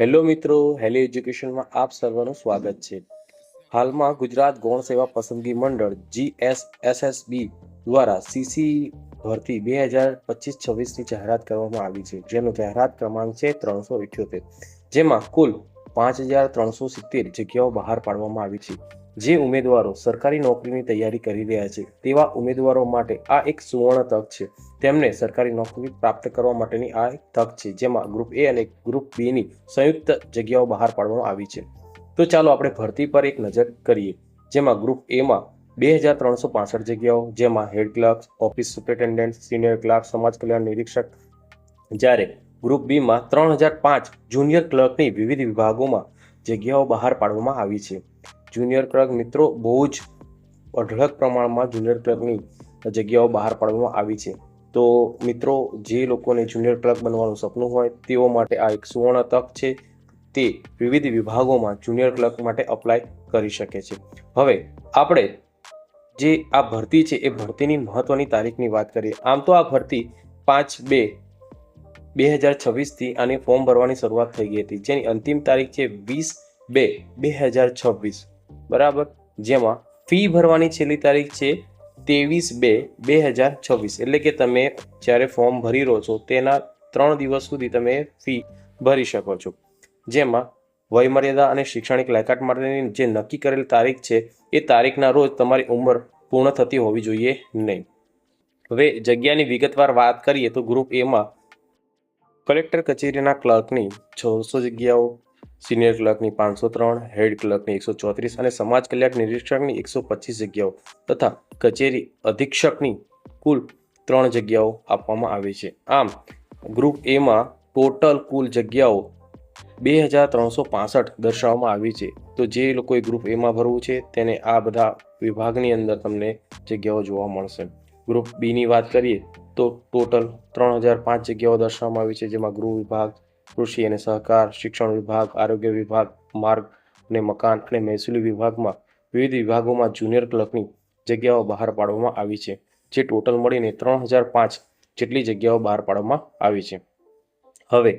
Hello મિત્રો, હેલી એજ્યુકેશનમાં આપ સર્વનું સ્વાગત છે. હાલમાં ગુજરાત ગૌણ સેવા પસંદગી મંડળ જીએસએસએસબી દ્વારા સીસી ભરતી બે હજાર પચીસ છવ્વીસની જાહેરાત કરવામાં આવી છે. જેનો જાહેરાત ક્રમાંક છે ત્રણસો ઇઠ્યોતેર, જેમાં કુલ પાંચ હજાર ત્રણસો સિત્તેર જગ્યાઓ બહાર પાડવામાં આવી છે. જે ઉમેદવારો સરકારી નોકરીની તૈયારી કરી રહ્યા છે, તેવા ઉમેદવારો માટે આ એક સુવર્ણ તક છે. તેમને સરકારી નોકરી પ્રાપ્ત કરવા માટેની આ એક તક છે, જેમાં ગ્રુપ એ અને ગ્રુપ બીની સંયુક્ત જગ્યાઓ બહાર પાડવામાં આવી છે. તો ચાલો આપણે ભરતી પર એક નજર કરીએ, જેમાં ગ્રુપ એમાં બે હજાર ત્રણસો પાસઠ જગ્યાઓ, જેમાં head clerk office superintendent senior clerk સમાજ કલ્યાણ નિરીક્ષક, જ્યારે ગ્રુપ બીમાં ત્રણ હજાર પાંચ જુનિયર ક્લર્કની વિવિધ વિભાગોમાં જગ્યાઓ બહાર પાડવામાં આવી છે. જુનિયર ક્લર્ક મિત્રો બહુ જ અઢળક પ્રમાણમાં જુનિયર ક્લર્કની જગ્યાઓ બહાર પાડવામાં આવી છે. તો મિત્રો, જે લોકોને જુનિયર ક્લર્ક બનવાનું સપનું હોય, તેઓ માટે આ એક સુવર્ણ તક છે. તે વિવિધ વિભાગોમાં જુનિયર ક્લર્ક માટે અપ્લાય કરી શકે છે. હવે, આપણે જે આ ભરતી છે, એ ભરતીની મહત્વની તારીખની વાત કરીએ. આમ તો આ ભરતી પાંચ બે બે હજાર છવ્વીસથી આની ફોર્મ ભરવાની શરૂઆત થઈ ગઈ હતી. જેની અંતિમ તારીખ છે વીસ બે બે હજાર છવ્વીસ. બરાબર? જેમાં ફી ભરવાની છેલ્લી તારીખ છે ત્રેવીસ બે બે હજાર છવ્વીસ. એટલે કે તમે જ્યારે ફોર્મ ભરી રહો છો, તેના ત્રણ દિવસ સુધી તમે ફી ભરી શકો છો. જેમાં વયમર્યાદા અને શૈક્ષણિક લાયકાત માટેની જે નક્કી કરેલ તારીખ છે, એ તારીખના રોજ તમારી ઉંમર પૂર્ણ થતી હોવી જોઈએ નહીં. હવે જગ્યાની વિગતવાર વાત કરીએ તો ગ્રુપ એમાં કલેક્ટર કચેરીના ક્લર્કની છસો જગ્યાઓ સિનિયર ક્લર્કની પાંચસો ત્રણ હેડ ક્લર્કની એકસો ચોત્રીસ અને સમાજ કલ્યાણ નિરીક્ષકની એકસો પચીસ જગ્યાઓ તથા કચેરી અધિક્ષકની કુલ ત્રણ જગ્યાઓ આપવામાં આવી છે. આમ ગ્રુપ એમાં ટોટલ કુલ જગ્યાઓ બે હજાર ત્રણસો પાસઠ દર્શાવવામાં આવી છે. તો જે લોકોએ ગ્રુપ એમાં ભરવું છે, તેને આ બધા વિભાગની અંદર તમને જગ્યાઓ જોવા મળશે. ગ્રુપ બીની વાત કરીએ, તો ટોટલ ત્રણ હજાર પાંચ જગ્યાઓ દર્શાવવામાં આવી છે, જેમાં ગૃહ વિભાગ કૃષિ અને સહકાર, શિક્ષણ વિભાગ, આરોગ્ય વિભાગ, માર્ગ અને મકાન અને મહેસૂલી વિભાગમાં વિવિધ વિભાગોમાં જુનિયર ક્લર્કની જગ્યાઓ બહાર પાડવામાં આવી છે, જે ટોટલ મળીને ત્રણ હજાર પાંચ જેટલી જગ્યાઓ બહાર પાડવામાં આવી છે. હવે,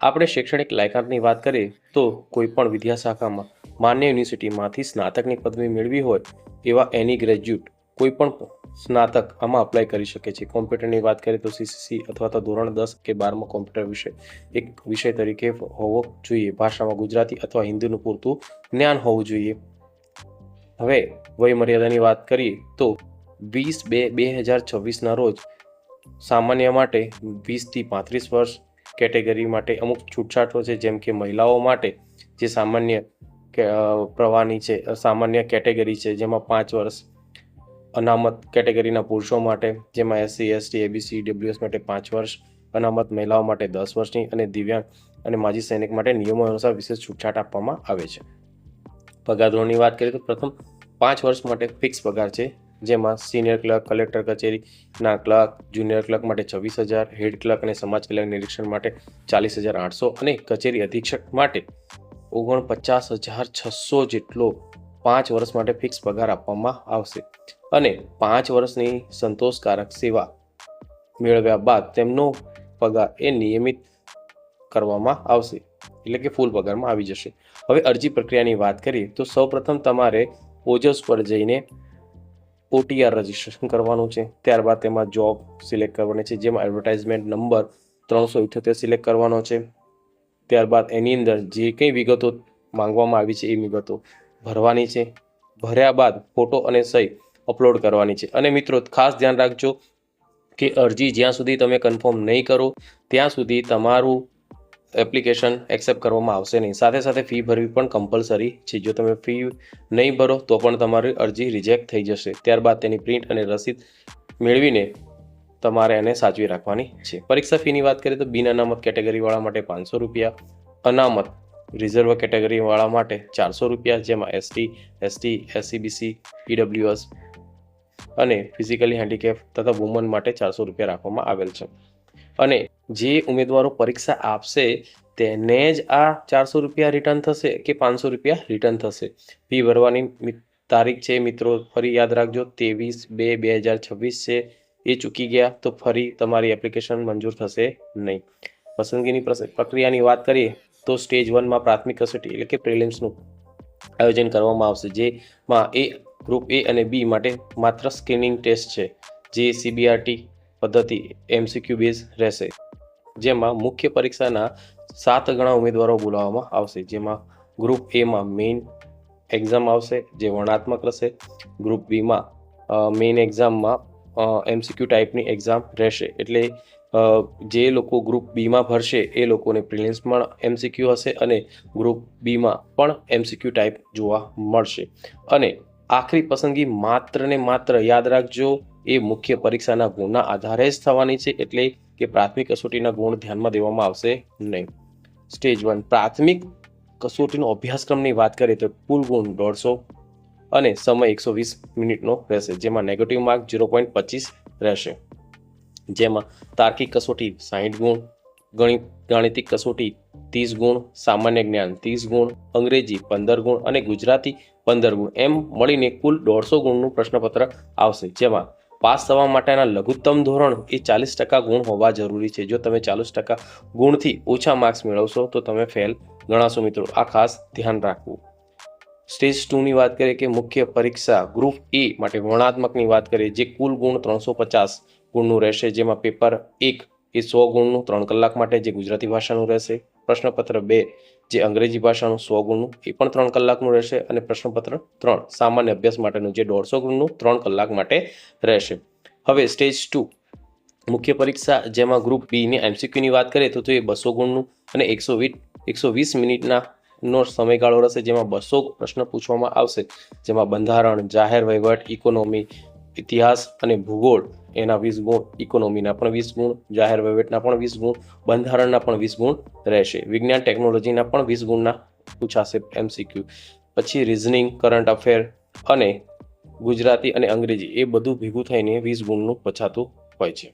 આપણે શૈક્ષણિક લાયકાતની વાત કરીએ તો કોઈપણ વિદ્યાશાખામાં માન્ય યુનિવર્સિટીમાંથી સ્નાતકની પદવી મેળવી હોય એવા એની ગ્રેજ્યુએટ કોઈ પણ સ્નાતક આમાં અપ્લાય કરી શકે છે. કોમ્પ્યુટરની વાત કરીએ તો સીસીસી અથવા તો ધોરણ દસ કે બારમાં કોમ્પ્યુટર વિષય એક વિષય તરીકે હોવો જોઈએ. ભાષામાં ગુજરાતી અથવા હિન્દીનું પૂરતું જ્ઞાન હોવું જોઈએ. હવે વયમર્યાદાની વાત કરીએ તો વીસ બે બે હજાર છવ્વીસના રોજ સામાન્ય માટે વીસથી પાંત્રીસ વર્ષ કેટેગરી માટે અમુક છૂટછાટો છે. જેમ કે મહિલાઓ માટે જે સામાન્ય પ્રવાહની છે સામાન્ય કેટેગરી છે, જેમાં પાંચ વર્ષ અનામત કેટેગરીના પુરુષો માટે, જેમાં એસસી એસટી એબીસી ડબ્લ્યુએસ માટે પાંચ વર્ષ, અનામત મહિલાઓ માટે દસ વર્ષની અને દિવ્યાંગ અને માજી સૈનિક માટે નિયમો અનુસાર વિશેષ છૂટછાટ આપવામાં આવે છે. પગાર ધોરણની વાત કરીએ તો પ્રથમ પાંચ વર્ષ માટે ફિક્સ પગાર છે, જેમાં સિનિયર ક્લર્ક, કલેક્ટર કચેરીના ક્લર્ક, જુનિયર ક્લર્ક માટે છવ્વીસ હજાર, હેડ ક્લર્ક અને સમાજ કલ્યાણ નિરીક્ષણ માટે ચાલીસ હજાર આઠસો અને કચેરી અધિક્ષક માટે ઓગણપચાસ હજાર છસો જેટલો પાંચ વર્ષ માટે ફિક્સ પગાર આપવામાં આવશે. અને પાંચ વર્ષની સંતોષકારક સેવા મેળવ્યા બાદ તેમનો પગાર એ નિયમિત કરવામાં આવશે. એટલે કે ફૂલ પગારમાં આવી જશે. હવે અરજી પ્રક્રિયાની વાત કરીએ તો સૌપ્રથમ તમારે ઓજસ પર જઈને ઓટીઆર રજિસ્ટ્રેશન કરવાનું છે. ત્યારબાદ તેમાં જોબ સિલેક્ટ કરવાની છે. જેમાં એડવર્ટાઇઝમેન્ટ નંબર ત્રણસો ઇઠ્યોતેર સિલેક્ટ કરવાનો છે. ત્યારબાદ એની અંદર જે કંઈ વિગતો માંગવામાં આવી છે એ વિગતો ભરવાની છે. ભર્યા બાદ ફોટો અને સહી અપલોડ કરવાની છે. અને મિત્રો, ખાસ ધ્યાન રાખજો કે અરજી જ્યાં સુધી તમે કન્ફર્મ નહીં કરો, ત્યાં સુધી તમારું એપ્લિકેશન એક્સેપ્ટ કરવામાં આવશે નહીં. સાથે સાથે ફી ભરવી પણ કમ્પલસરી છે. જો તમે ફી નહીં ભરો, તો પણ તમારી અરજી રિજેક્ટ થઈ જશે. ત્યારબાદ તેની પ્રિન્ટ અને રસીદ મેળવીને તમારે એને સાચવી રાખવાની છે. પરીક્ષા ફીની વાત કરીએ તો બિન અનામત કેટેગરીવાળા માટે પાંચસો રૂપિયા, અનામત રિઝર્વ કેટેગરીવાળા માટે ચારસો રૂપિયા, જેમાં એસટી એસટી એસસીબીસી પીડબ્લ્યુએસ અને ફિઝિકલી હેન્ડીકેપ તથા વુમન માટે ચારસો રૂપિયા રાખવામાં આવેલ છે. અને જે ઉમેદવારો પરીક્ષા આપશે, તેને જ આ ચારસો રૂપિયા રિટર્ન થશે કે પાંચસો રૂપિયા રિટર્ન થશે? ફી ભરવાની તારીખ છે મિત્રો, ફરી યાદ રાખજો, ત્રેવીસ બે બે હજાર છવ્વીસ છે, એ ચૂકી ગયા, તો ફરી તમારી એપ્લિકેશન મંજૂર થશે નહીં. પસંદગીની પ્રક્રિયાની વાત કરીએ તો સ્ટેજ વનમાં પ્રાથમિક કસોટી એટલે કે પ્રિલિમ્સનું આયોજન કરવામાં આવશે, જેમાં એ ગ્રુપ એ અને બી માટે માત્ર સ્ક્રીનિંગ ટેસ્ટ છે, જે સીબીઆરટી પદ્ધતિ એમસીક્યુ બેઝ રહેશે. જેમાં મુખ્ય પરીક્ષાના સાત ગણા ઉમેદવારો બોલાવવામાં આવશે, જેમાં ગ્રુપ એમાં મેઇન એક્ઝામ આવશે, જે વર્ણાત્મક રહેશે. ગ્રુપ બીમાં મેઇન એક્ઝામમાં એમસીક્યુ ટાઈપની એક્ઝામ રહેશે, એટલે જે લોકો ગ્રુપ બીમાં ભરશે, એ લોકોને પ્રિલિમ્સમાં એમસીક્યુ હશે અને ગ્રુપ બીમાં પણ એમસીક્યુ ટાઈપ જોવા મળશે. અને આખરી પસંદગી માત્ર ને માત્ર યાદ રાખજો, એ મુખ્ય પરીક્ષાના ગુણના આધારે જ થવાની છે, એટલે કે પ્રાથમિક કસોટીના ગુણ ધ્યાનમાં દેવામાં આવશે નહીં. સ્ટેજ વન પ્રાથમિક કસોટીનો અભ્યાસક્રમની વાત કરીએ તો કુલ ગુણ દોઢસો અને સમય એકસો વીસ મિનિટનો રહેશે, જેમાં નેગેટિવ માર્ક ઝીરો પોઈન્ટ પચીસ રહેશે. જેમાં તાર્કિક કસોટી સાહીઠ ગુણ ગણિત ગાણિતિક કસોટી ત્રીસ ગુણ, સામાન્ય જ્ઞાન ત્રીસ ગુણ, અંગ્રેજી પંદર ગુણ અને ગુજરાતી પંદર ગુણ. એમ મળીને કુલ દોઢસો ગુણનું પ્રશ્નપત્ર આવશે. જેમાં પાસ થવા માટેના લઘુત્તમ ધોરણ એ ચાલીસ ટકા ગુણ હોવા જરૂરી છે. જો તમે ચાલીસ ટકા ગુણથી ઓછા માર્ક્સ મેળવશો, તો તમે ફેલ ગણાશો મિત્રો. આ ખાસ ધ્યાન રાખવું. સ્ટેજ ટુની વાત કરીએ કે મુખ્ય પરીક્ષા ગ્રુપ એ માટે વર્ણાત્મકની વાત કરીએ, જે કુલ ગુણ ત્રણસો પચાસ ગુણનું રહેશે, જેમાં પેપર એક એ સો ગુણનું, ત્રણ કલાક માટે જે ગુજરાતી ભાષાનું રહેશે. પ્રશ્નપત્ર બે જે અંગ્રેજી ભાષાનું સો ગુણનું, એ પણ ત્રણ કલાકનું રહેશે. અને પ્રશ્નપત્ર ત્રણ સામાન્ય અભ્યાસ માટેનું જે દોઢસો ગુણનું, ત્રણ કલાક માટે રહેશે. હવે સ્ટેજ ટુ. મુખ્ય પરીક્ષા જેમાં ગ્રુપ બીની એમસીક્યુની વાત કરીએ તો એ બસો ગુણનું અને એકસો વીસ એકસો વીસ મિનિટના નો સમયગાળો રહેશે, જેમાં બસો પ્રશ્ન પૂછવામાં આવશે. જેમાં બંધારણ, જાહેર વહીવટ, ઇકોનોમી, ઇતિહાસ અને ભૂગોળ એના વીસ ગુણ ઇકોનોમીના પણ વીસ ગુણ, જાહેર વહીવટના પણ વીસ ગુણ, બંધારણના પણ વીસ ગુણ રહેશે. વિજ્ઞાન ટેકનોલોજીના પણ વીસ ગુણના પૂછાશે એમસીક્યુ પછી રિઝનિંગ કરંટ અફેર અને ગુજરાતી અને અંગ્રેજી એ બધું ભેગું થઈને વીસ ગુણનું પછાતું હોય છે.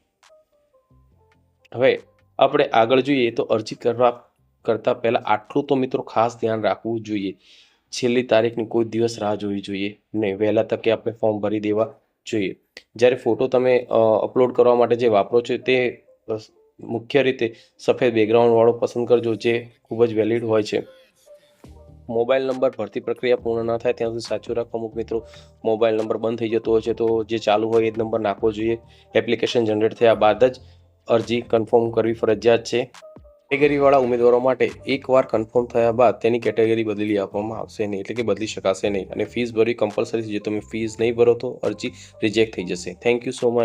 હવે આપણે આગળ જોઈએ તો અરજી કરવા કરતાં પહેલાં આટલું તો મિત્રો ખાસ ધ્યાન રાખવું જોઈએ. છેલ્લી તારીખની કોઈ દિવસ રાહ જોવી જોઈએ નહીં વહેલા તકે આપણે ફોર્મ ભરી દેવા જોઈએ. જ્યારે ફોટો તમે અપલોડ કરવા માટે જે વાપરો છો તે મુખ્ય રીતે સફેદ બેકગ્રાઉન્ડવાળો પસંદ કરજો જે ખૂબ જ વેલિડ હોય છે. મોબાઈલ નંબર ભરતી પ્રક્રિયા પૂર્ણ ન થાય ત્યાં સુધી સાચું રાખો અમુક મિત્રો. મોબાઈલ નંબર બંધ થઈ જતો હોય છે તો જે ચાલુ હોય એ જ નંબર નાખવો જોઈએ. એપ્લિકેશન જનરેટ થયા બાદ જ અરજી કન્ફર્મ કરવી ફરજિયાત છે. કેટેગરીવાળા ઉમેદવારો માટે એકવાર કન્ફર્મ થયા બાદ તેની કેટેગરી બદલી આપવામાં આવશે નહીં, એટલે કે બદલી શકાશે નહીં. અને ફીસ ભરવી કમ્પલસરી છે. જો તમે ફીસ નહીં ભરો તો અરજી રિજેક્ટ થઈ જશે. Thank you so much